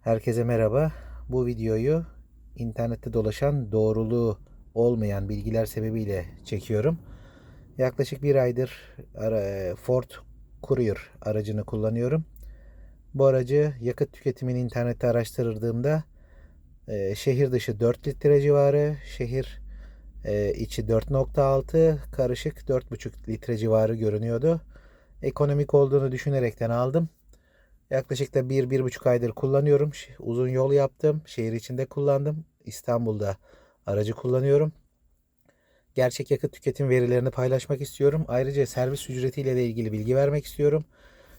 Herkese merhaba. Bu videoyu internette dolaşan doğruluğu olmayan bilgiler sebebiyle çekiyorum. Yaklaşık bir aydır ara- Ford Courier aracını kullanıyorum. Bu aracı yakıt tüketimini internette araştırdığımda e, şehir dışı 4 litre civarı, şehir e, içi 4.6, karışık 4.5 litre civarı görünüyordu. Ekonomik olduğunu düşünerekten aldım. Yaklaşık da bir, bir buçuk aydır kullanıyorum. Uzun yol yaptım. Şehir içinde kullandım. İstanbul'da aracı kullanıyorum. Gerçek yakıt tüketim verilerini paylaşmak istiyorum. Ayrıca servis ücretiyle de ilgili bilgi vermek istiyorum.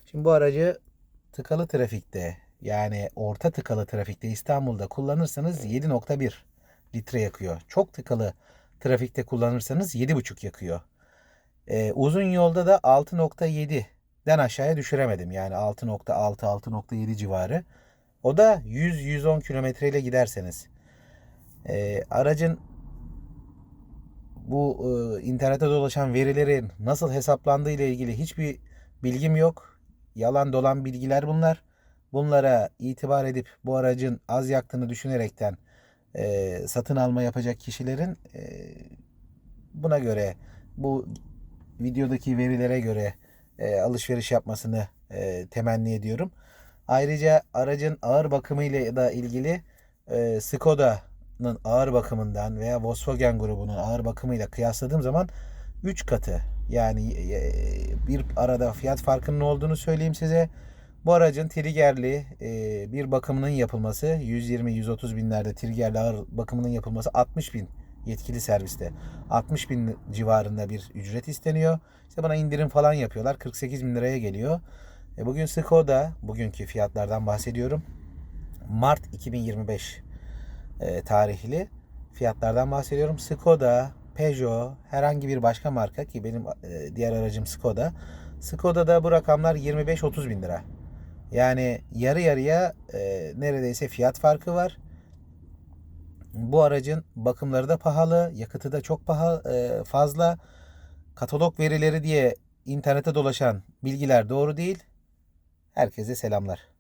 Şimdi bu aracı tıkalı trafikte yani orta tıkalı trafikte İstanbul'da kullanırsanız 7.1 litre yakıyor. Çok tıkalı trafikte kullanırsanız 7.5 yakıyor. Ee, uzun yolda da 6.7 den aşağıya düşüremedim. Yani 6.6 6.7 civarı. O da 100-110 kilometre ile giderseniz. Ee, aracın bu e, internette dolaşan verilerin nasıl hesaplandığı ile ilgili hiçbir bilgim yok. Yalan dolan bilgiler bunlar. Bunlara itibar edip bu aracın az yaktığını düşünerekten e, satın alma yapacak kişilerin e, buna göre bu videodaki verilere göre e, alışveriş yapmasını e, temenni ediyorum. Ayrıca aracın ağır bakımı ile da ilgili e, Skoda'nın ağır bakımından veya Volkswagen grubunun ağır bakımıyla kıyasladığım zaman 3 katı yani e, bir arada fiyat farkının olduğunu söyleyeyim size. Bu aracın triggerli e, bir bakımının yapılması 120-130 binlerde triggerli ağır bakımının yapılması 60 bin yetkili serviste 60 bin civarında bir ücret isteniyor. İşte bana indirim falan yapıyorlar. 48 bin liraya geliyor. E bugün Skoda, bugünkü fiyatlardan bahsediyorum. Mart 2025 e, tarihli fiyatlardan bahsediyorum. Skoda, Peugeot, herhangi bir başka marka ki benim e, diğer aracım Skoda. Skoda'da bu rakamlar 25-30 bin lira. Yani yarı yarıya e, neredeyse fiyat farkı var. Bu aracın bakımları da pahalı, yakıtı da çok pahalı, e, fazla. Katalog verileri diye internete dolaşan bilgiler doğru değil. Herkese selamlar.